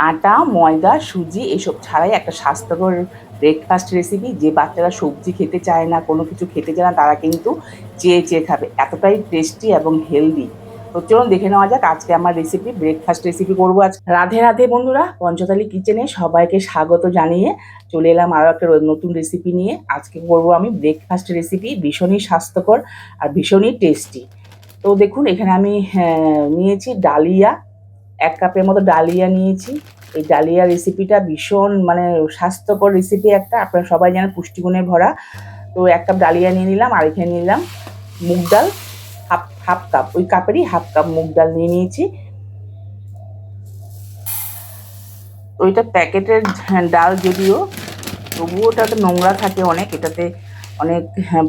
আটা ময়দা সুজি এসব ছাড়াই একটা স্বাস্থ্যকর ব্রেকফাস্ট রেসিপি যে বাচ্চারা সবজি খেতে চায় না কোনো কিছু খেতে চায় না তারা কিন্তু চেয়ে চেয়ে খাবে। এতটাই টেস্টি এবং হেলদি তো চলুন দেখে নেওয়া যাক আজকে আমার রেসিপি ব্রেকফাস্ট রেসিপি করব আজ রাধে রাধে বন্ধুরা পঞ্চতালি কিচেনে সবাইকে স্বাগত জানিয়ে চলে এলাম আরও একটা নতুন রেসিপি নিয়ে। আজকে করব আমি ব্রেকফাস্ট রেসিপি ভীষণই স্বাস্থ্যকর আর ভীষণই টেস্টি তো দেখুন এখানে আমি হ্যাঁ, নিয়েছি ডালিয়া এক কাপের মতো ডালিয়া নিয়েছি। এই ডালিয়া রেসিপিটা ভীষণ মানে স্বাস্থ্যকর রেসিপি একটা। আপনারা সবাই জানেন পুষ্টিগুণে ভরা। তো এক কাপ ডালিয়া নিয়ে নিলাম আর এখানে নিলাম। মুগ ডাল, হাফ হাফ কাপ, ওই কাপেরই হাফ কাপ মুগ ডাল নিয়ে নিয়েছি। ওইটা প্যাকেটের ডাল যদিও, তবুও ওটাতে নোংরা থাকে অনেক। এটাতে অনেক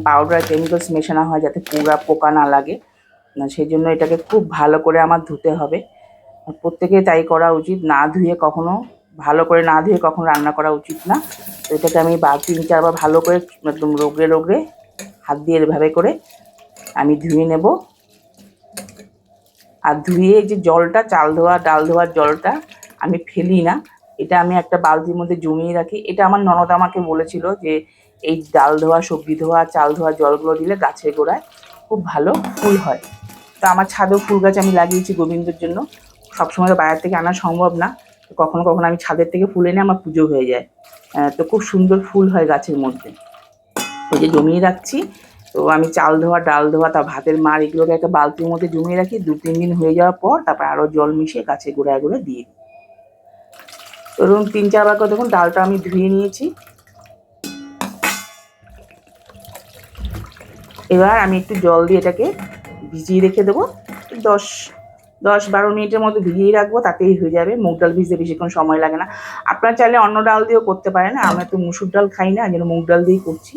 পাউডার কেমিক্যালস মেশানো হয় যাতে পুরা পোকা না লাগে। সেই জন্য এটাকে খুব ভালো করে আমার ধুতে হবে। প্রত্যেকে তাই করা উচিত। না ধুয়ে কখনো, ভালো করে না ধুয়ে কখনো রান্না করা উচিত না। তো এটাকে আমি বা তিন চারবার ভালো করে একদম রোগড়ে রোগড়ে হাত দিয়ে এভাবে করে আমি ধুয়ে নেব। আর ধুয়ে যে জলটা, চাল ধোয়া, ডাল ধোয়ার জলটা আমি ফেলি না। এটা আমি একটা বালতির মধ্যে জমিয়ে রাখি। এটা আমার ননদ আমাকে বলেছিল যে, এই ডাল ধোয়া, সবজি ধোয়া, চাল ধোয়া জলগুলো দিলে গাছের গোড়ায় খুব ভালো ফুল হয়। তো আমার ছাদেও ফুল গাছ আমি লাগিয়েছি গোবিন্দর জন্য। সবসময় তো বাইরে থেকে আনা সম্ভব না। তো কখনো কখনো আমি ছাদের থেকে ফুল এনে আমার পুজো হয়ে যায়। তো খুব সুন্দর ফুল হয় গাছের মধ্যে। ওই যে জমিয়ে রাখছি। তো আমি চাল ধোয়া, ডাল ধোয়া, তা ভাতের মার এগুলোকে একটা বালতির মধ্যে জমিয়ে রাখি। দু, তিন দিন হয়ে যাওয়ার পর তারপর আরও জল মিশিয়ে গাছে গোড়ায় গোড়ায় দিয়ে দিই। তো তিন, চারবার করে দেখুন ডালটা আমি ধুয়ে নিয়েছি। এবার আমি একটু জল দিয়ে এটাকে ভিজিয়ে রেখে দেবো। দশ দশ বারো মিনিটের মতো ভিজিয়ে রাখব, তাতেই হয়ে যাবে। মুগ ডাল ভিজতে বেশিক্ষণ সময় লাগে না। আপনারা চাইলে অন্য ডাল দিয়েও করতে পারেন। আমরা তো মুসুর ডাল খাই না যেন মুগ ডাল দিয়েই করছি।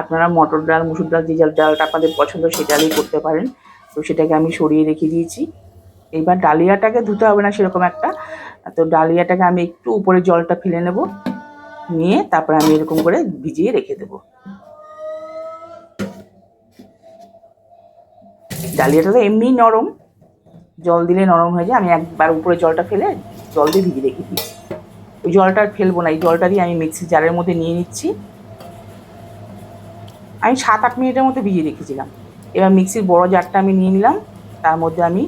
আপনারা মটর ডাল, মুসুর ডাল, যে ডাল ডালটা আপনাদের পছন্দ সেই ডালেই করতে পারেন। তো সেটাকে আমি সরিয়ে রেখে দিয়েছি। এবার ডালিয়াটাকে ধুতে হবে না সেরকম একটা। তো ডালিয়াটাকে আমি একটু উপরে জলটা ফেলে নেব। নিয়ে তারপরে আমি এরকম করে ভিজিয়ে রেখে দেবো। ডালিয়াটা তো এমনি নরম। জল দিলে নরম হয়ে যায়, আমি একবার উপরে জলটা ফেলে জল দিয়ে ভিজিয়ে রেখে দিয়েছি। ওই জলটা আর ফেলব না, এই জলটা দিয়ে আমি মিক্সি জারের মধ্যে নিয়ে নিচ্ছি। আমি সাত আট মিনিটের মতো ভিজিয়ে রেখেছিলাম। এবার মিক্সির বড় জারটা আমি নিয়ে নিলাম, তার মধ্যে আমি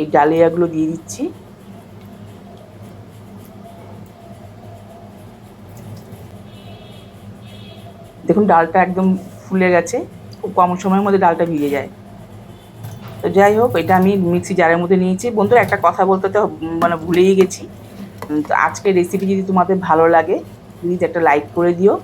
এই ডালিয়াগুলো দিয়ে দিচ্ছি। দেখুন, ডালটা একদম ফুলে গেছে, খুব কম সময়ের মধ্যে ডালটা ভিজে যায়। তো যাই হোক, এটা আমি মিক্সি জারের মধ্যে নিয়েছি। বন্ধুরা একটা কথা বলতে তো মানে ভুলেই গেছি। তো আজকের রেসিপি যদি তোমাদের ভালো লাগে প্লিজ একটা লাইক করে দিও।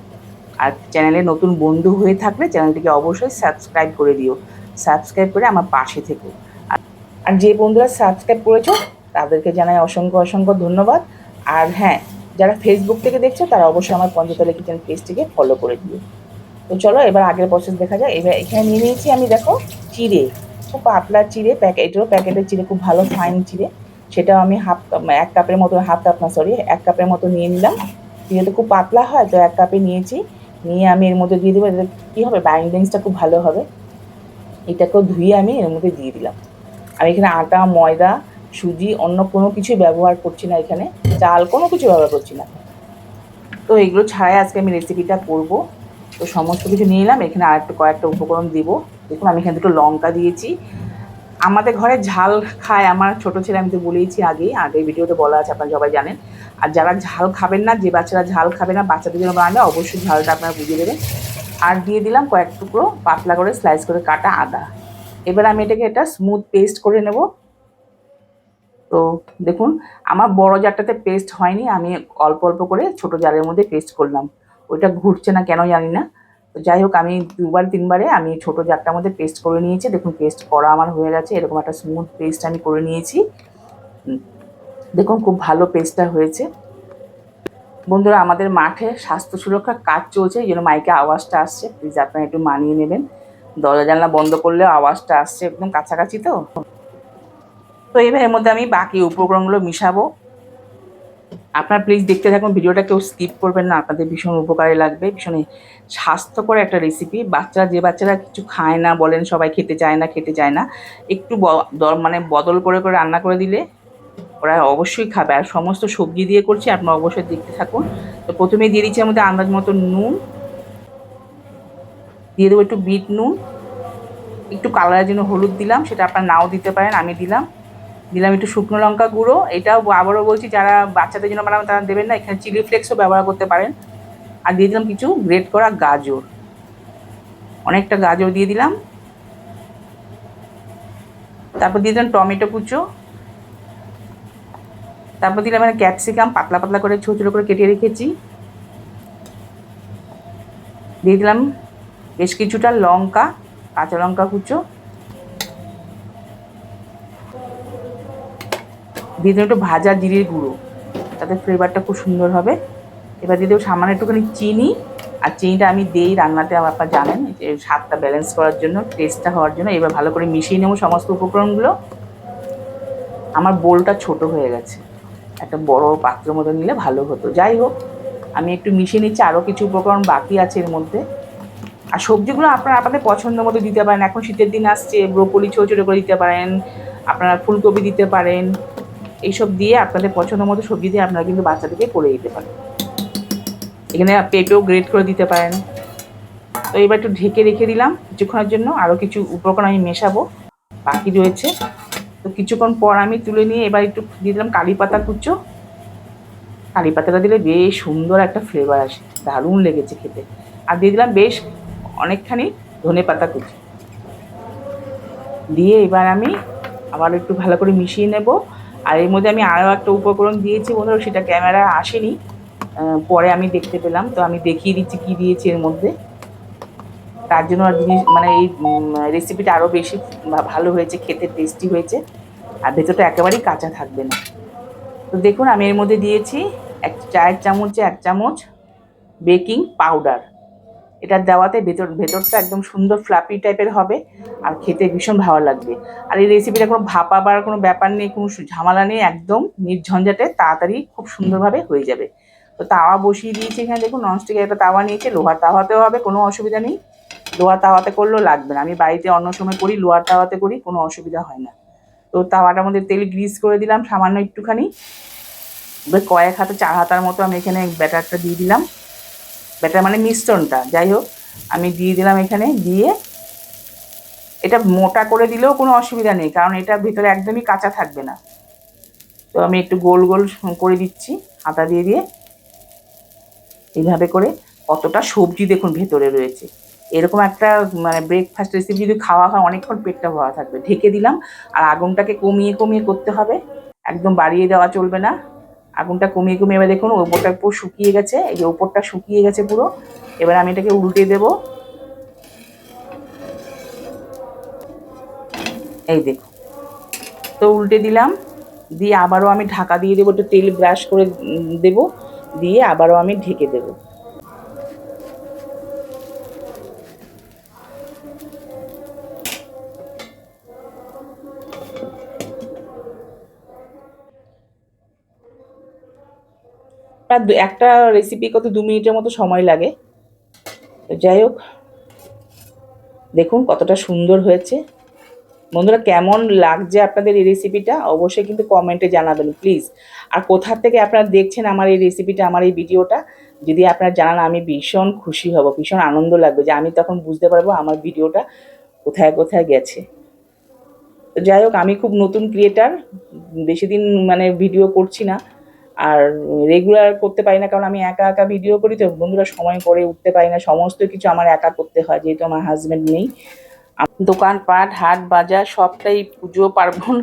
আর চ্যানেলে নতুন বন্ধু হয়ে থাকলে চ্যানেলটিকে অবশ্যই সাবস্ক্রাইব করে দিও। সাবস্ক্রাইব করে আমার পাশে থেকো। আর- আর যে বন্ধুরা সাবস্ক্রাইব করেছ, তাদেরকে জানাই অসংখ্য অসংখ্য ধন্যবাদ। আর হ্যাঁ যারা ফেসবুক থেকে দেখছ, তারা অবশ্যই আমার পঞ্চতলা কিচেন পেজটিকে ফলো করে দিও। তো চলো, এবার আগের প্রসেস দেখা যায় এবার এখানে নিয়ে নিয়েছি আমি, দেখো, চিড়ে। খুব পাতলা চিড়ে প্যাকেট এটারও প্যাকেটের চিড়ে খুব ভালো ফাইন চিড়ে। সেটাও আমি হাফ কাপ এক কাপের মতো হাফ কাপ না সরি এক কাপের মতো নিয়ে নিলাম। চিড়েটা খুব পাতলা হয়, তো এক কাপে নিয়েছি। নিয়ে আমি এর মধ্যে দিয়ে দেবো কী হবে? বাইন্ডিংসটা খুব ভালো হবে। এটাকেও ধুয়ে আমি এর মধ্যে দিয়ে দিলাম। আমি এখানে আটা, ময়দা, সুজি, অন্য কোনো কিছুই ব্যবহার করছি না এখানে। চাল কোনো কিছু ব্যবহার করছি না। তো এগুলো ছাড়াই আজকে আমি রেসিপিটা করব। তো সমস্ত কিছু নিয়ে নিলাম এখানে আর একটু কয়েকটা উপকরণ দেবো। দেখুন, আমি এখানে দুটো লঙ্কা দিয়েছি। আমাদের ঘরে ঝাল খায় আমার ছোট ছেলে, আমি তো বলেইছি আগেই, আগের ভিডিওতে বলা আছে, আপনারা সবাই জানেন। আর যারা ঝাল খাবেন না, যে বাচ্চারা ঝাল খাবে না, বাচ্চাদের জন্য বানালে অবশ্যই ঝালটা আপনারা বুঝিয়ে দেবেন। আর দিয়ে দিলাম কয়েক টুকরো পাতলা করে স্লাইস করে কাটা আদা। এবার আমি এটাকে এটা স্মুথ পেস্ট করে নেব। তো দেখুন, আমার বড় জারটাতে পেস্ট হয়নি, আমি অল্প অল্প করে ছোট জারের মধ্যে পেস্ট করলাম। ওইটা ঘুরছে না কেন জানি না। তো যাই হোক, আমি দুবার, তিনবারে আমি ছোট জারটার মধ্যে পেস্ট করে নিয়েছি। দেখুন পেস্ট করা আমার হয়ে গেছে। এরকম একটা স্মুথ পেস্ট আমি করে নিয়েছি। দেখুন, খুব ভালো পেস্টটা হয়েছে। বন্ধুরা, আমাদের মাঠে স্বাস্থ্য সুরক্ষার কাজ চলছে, এই জন্য মাইকে আওয়াজটা আসছে। প্লিজ আপনারা একটু মানিয়ে নেবেন। দরজা, জানলা বন্ধ করলেও আওয়াজটা আসছে একদম কাছাকাছি তো। তো এবার এর মধ্যে আমি বাকি উপকরণগুলো মিশাবো। আপনার প্লিজ দেখতে থাকুন, ভিডিওটা কেউ স্কিপ করবেন না, আপনাদের ভীষণ উপকারে লাগবে ভীষণ স্বাস্থ্যকর একটা রেসিপি বাচ্চারা, যে বাচ্চারা কিছু খায় না, বলেন সবাই খেতে চায় না, খেতে চায় না, একটু মানে বদল করে করে রান্না করে দিলে ওরা অবশ্যই খাবে। আর সমস্ত সবজি দিয়ে করছি, আপনারা অবশ্যই দেখতে থাকুন। তো প্রথমে দিয়ে দিচ্ছি আমাদের আন্দাজ মতো নুন। দিয়ে দেবো একটু বিট নুন। একটু কালারের জন্য হলুদ দিলাম, সেটা আপনারা নাও দিতে পারেন, আমি দিলাম। দিলাম একটু শুকনো লঙ্কা গুঁড়ো। এটাও আবারও বলছি, যারা বাচ্চাদের জন্য বানাবেন তারা দেবেন না, এখানে চিলি ফ্লেক্সও ব্যবহার করতে পারেন। আর দিয়ে দিলাম কিছু গ্রেট করা গাজর। অনেকটা গাজর দিয়ে দিলাম। তারপর দিয়ে দিলাম টমেটো কুচো। তারপর দিলাম এখানে ক্যাপসিকাম, পাতলা পাতলা করে ছোটো ছোটো করে কেটে রেখেছি। দিয়ে দিলাম বেশ কিছুটা লঙ্কা, কাঁচা লঙ্কা কুচো। দিয়ে একটু ভাজা জিরির গুঁড়ো। তাতে ফ্লেভারটা খুব সুন্দর হবে। এবার দিয়ে দেবো সামান্য একটুখানি চিনি। আর চিনিটা আমি দিই রান্নাতে আপনারা জানেন, যে স্বাদটা ব্যালেন্স করার জন্য টেস্টটা হওয়ার জন্য। এবার ভালো করে মিশিয়ে নেব সমস্ত উপকরণগুলো। আমার বোলটা ছোট হয়ে গেছে। একটা বড় পাত্র মতো নিলে ভালো হতো। যাই হোক, আমি একটু মিশিয়ে নিচ্ছি। আরও কিছু উপকরণ বাকি আছে এর মধ্যে। আর সবজিগুলো আপনারা আপনাদের পছন্দ মতো দিতে পারেন। এখন শীতের দিন আসছে, ব্রোকলি ছোটো ছোটো করে দিতে পারেন। আপনারা ফুলকপি দিতে পারেন। এইসব দিয়ে আপনাদের পছন্দ মতো সবজি দিয়ে আপনারা কিন্তু বাচ্চাদেরকে করে দিতে পারেন। এখানে পেঁপেও গ্রেট করে দিতে পারেন। তো এবার একটু ঢেকে রেখে দিলাম কিছুক্ষণের জন্য। আরও কিছু উপকরণ আমি মেশাবো। বাকি রয়েছে। তো কিছুক্ষণ পর আমি তুলে নিয়ে এবার একটু দিয়ে দিলাম কারি পাতা কুচো। কারি পাতাটা দিলে বেশ সুন্দর একটা ফ্লেভার আসে। দারুণ লেগেছে খেতে। আর দিয়ে দিলাম বেশ অনেকখানি ধনে পাতা কুচি। দিয়ে এবার আমি আবার একটু ভালো করে মিশিয়ে নেব। আর এর মধ্যে আমি আরও একটা উপকরণ দিয়েছি বন্ধুরা, সেটা ক্যামেরা আসেনি। পরে আমি দেখতে পেলাম, তো আমি দেখিয়ে দিচ্ছি কী দিয়েছি এর মধ্যে। তার জন্য আর জিনিস মানে এই রেসিপিটা আরও বেশি ভালো হয়েছে, খেতে টেস্টি হয়েছে। আর ভেতরটা একেবারেই কাঁচা থাকবে না। তো দেখুন, আমি এর মধ্যে দিয়েছি এক, চায়ের চামচে, এক চামচ বেকিং পাউডার এটা দেওয়াতে ভেতর, ভেতরটা একদম সুন্দর ফ্লাপি টাইপের হবে আর খেতে ভীষণ ভালো লাগবে। আর এই রেসিপিটা কোনো ভাপাবার কোনো ব্যাপার নেই, কোনো ঝামেলা নেই, একদম নির্ঝঞ্ঝাটে তাড়াতাড়ি খুব সুন্দরভাবে হয়ে যাবে। তো তাওয়া বসিয়ে দিয়েছি এখানে, দেখুন ননস্টিকের একটা তাওয়া নিয়েছে, লোহার তাওয়াতেও হবে, কোনো অসুবিধা নেই। লোহার তাওয়াতে করলেও লাগবে না, আমি বাড়িতে অন্য সময় করি, লোহার তাওয়াতে করি, কোনো অসুবিধা হয় না। তো তাওয়াটার মধ্যে তেল গ্রিস করে দিলাম সামান্য একটুখানি। এবার কয়েক হাতে, চার হাতার মতো আমি এখানে ব্যাটারটা দিয়ে দিলাম। ব্যাটার মানে মিশ্রণটা। যাই হোক, আমি দিয়ে দিলাম এখানে, দিয়ে এটা মোটা করে দিলেও কোনো অসুবিধা নেই, কারণ এটা ভিতরে একদমই কাঁচা থাকবে না। তো আমি একটু গোল গোল করে দিচ্ছি হাতা দিয়ে দিয়ে। এইভাবে করে কতটা সবজি দেখুন ভেতরে রয়েছে। এরকম একটা মানে ব্রেকফাস্ট রেসিপি যদি খাওয়া হয়, অনেকক্ষণ পেটটা ভরা থাকবে। ঢেকে দিলাম, আর আগুনটাকে কমিয়ে কমিয়ে করতে হবে। একদম বাড়িয়ে দেওয়া চলবে না। আগুনটা কমিয়ে কমিয়ে এবার দেখুন ওপরটা পুরো শুকিয়ে গেছে, এই যে ওপরটা শুকিয়ে গেছে পুরো। এবার আমি এটাকে উল্টে দেব। এই দেখুন। তো উল্টে দিলাম, দিয়ে আবারও আমি ঢাকা দিয়ে দেবো, একটু তেল ব্রাশ করে দেব, দিয়ে আবারও আমি ঢেকে দেবো। প্রায় একটা রেসিপি কত দু মিনিটের মতো সময় লাগে। তো যাই হোক, দেখুন কতটা সুন্দর হয়েছে। বন্ধুরা, কেমন লাগছে আপনাদের এই রেসিপিটা অবশ্যই কিন্তু কমেন্টে জানাবেন প্লিজ আর কোথা থেকে আপনারা দেখছেন আমার এই রেসিপিটা আমার এই ভিডিওটা যদি আপনারা জানান, আমি ভীষণ খুশি হব, ভীষণ আনন্দ লাগবে যে আমি তখন বুঝতে পারব আমার ভিডিওটা কোথায় কোথায় গেছে। তো যাই হোক, আমি খুব নতুন ক্রিয়েটার বেশি দিন মানে ভিডিও করছি না। আর রেগুলার করতে পারি না, কারণ আমি একা একা ভিডিও করি তো, বন্ধুরা সময় করে উঠতে পারি না, সমস্ত কিছু আমার একা করতে হয়, যেহেতু আমার হাজব্যান্ড নেই। দোকানপাট, হাট, বাজার সবটাই পুজো, পার্বণ,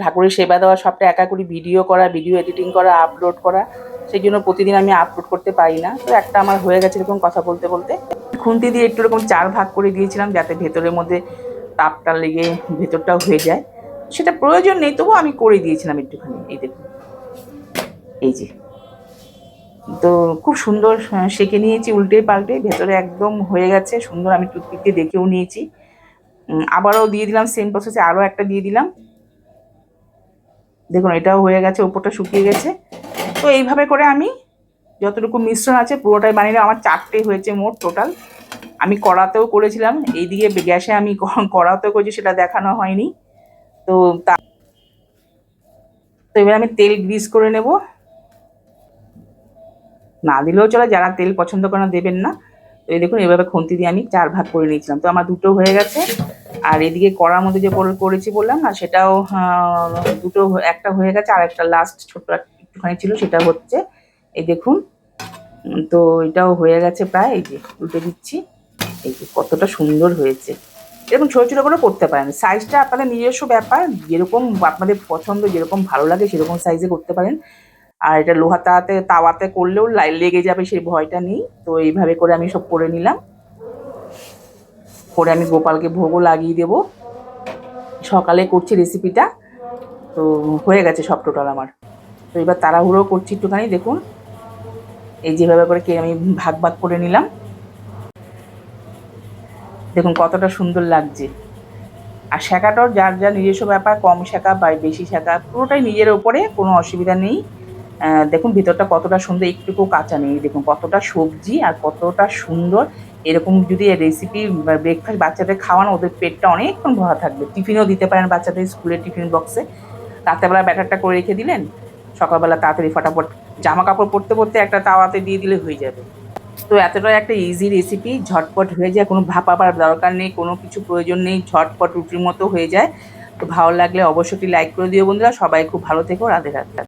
ঠাকুরের সেবা দেওয়া, সবটা একা করি ভিডিও করা ভিডিও এডিটিং করা আপলোড করা, সেই জন্য প্রতিদিন আমি আপলোড করতে পারি না। তো একটা আমার হয়ে গেছে এরকম কথা বলতে বলতে। খুন্তি দিয়ে একটু এরকম চার ভাগ করে দিয়েছিলাম, যাতে ভেতরের মধ্যে তাপটা লেগে ভেতরটাও হয়ে যায়। সেটা প্রয়োজন নেই, তবুও আমি করে দিয়েছিলাম একটুখানি, এই দেখুন। এই যে। তো খুব সুন্দর সেঁকে নিয়েছি উল্টে পাল্টে, ভেতরে একদম হয়ে গেছে, সুন্দর আমি টুথপিক দেখেও নিয়েছি। আবারও দিয়ে দিলাম সেম প্রসেসে আরও একটা দিয়ে দিলাম। দেখুন, এটাও হয়ে গেছে, ওপরটা শুকিয়ে গেছে। তো এইভাবে করে আমি যতটুকু মিশ্রণ আছে, পুরোটাই বানিয়ে আমার চারটে হয়েছে মোট টোটাল আমি কড়াতেও করেছিলাম, এইদিকে গ্যাসে আমি কড়াতেও করেছি, সেটা দেখানো হয়নি। তো তা, তো এবার আমি তেল গ্রিস করে নেব। না দিলেও চলে, যারা তেল পছন্দ করে না দেবেন না। তো এই দেখুন, এভাবে খুন্তি দিয়ে আমি চার ভাগ করে নিয়েছিলাম। তো আমার দুটো হয়ে গেছে। আর এদিকে কড়ার মধ্যে যে করে- করেছি বললাম না, সেটাও দুটো একটা হয়ে গেছে। আর একটা লাস্ট ছোট্ট একটুখানি ছিল, সেটা হচ্ছে, এই দেখুন তো এটাও হয়ে গেছে প্রায়, এই যে উল্টে দিচ্ছি। এই যে কতটা সুন্দর হয়েছে। এরকম ছোটো ছোটো করে করতে পারেন। সাইজটা আপনাদের নিজস্ব ব্যাপার। যেরকম আপনাদের পছন্দ, যেরকম ভালো লাগে, সেরকম সাইজে করতে পারেন। আর এটা লোহা তাওয়াতে তাওয়াতে করলেও লেগে যাবে সেই ভয়টা নেই। তো এইভাবে করে আমি সব করে নিলাম। করে আমি গোপালকে ভোগও লাগিয়ে দেব। সকালে করছি রেসিপিটা তো হয়ে গেছে সব টোটাল আমার। তো এবার তাড়াহুড়ো করছি একটুখানি, দেখুন। এই যেভাবে করে কে আমি ভাগ ভাগ করে নিলাম। দেখুন কতটা সুন্দর লাগছে। আর শেখাটাও যার যার নিজস্ব ব্যাপার, কম শেখা বা বেশি শেখা, পুরোটাই নিজের ওপরে কোনো অসুবিধা নেই। দেখুন, ভিতরটা কতটা সুন্দর, একটুকু কাঁচা নেই। দেখুন, কতটা সবজি আর কতটা সুন্দর। এরকম যদি রেসিপি ব্রেকফাস্ট বাচ্চাদের খাওয়ানো, ওদের পেটটা অনেকক্ষণ ভরা থাকবে। টিফিনও দিতে পারেন বাচ্চাদের স্কুলের টিফিন বক্সে রাতেবেলা ব্যাটারটা করে রেখে দিলেন, সকালবেলা তাড়াতাড়ি ফটাফট জামা কাপড় পরতে পরতে একটা তাওয়াতে দিয়ে দিলে হয়ে যাবে। তো এতটাই একটা ইজি রেসিপি ঝটপট হয়ে যায়, কোনো ভাপাবার দরকার নেই, কোনো কিছু প্রয়োজন নেই, ঝটপট রুটির মতো হয়ে যায়। তো ভালো লাগলে অবশ্যই লাইক করে দিও বন্ধুরা। সবাই খুব ভালো থেকো, রাধে রাধে।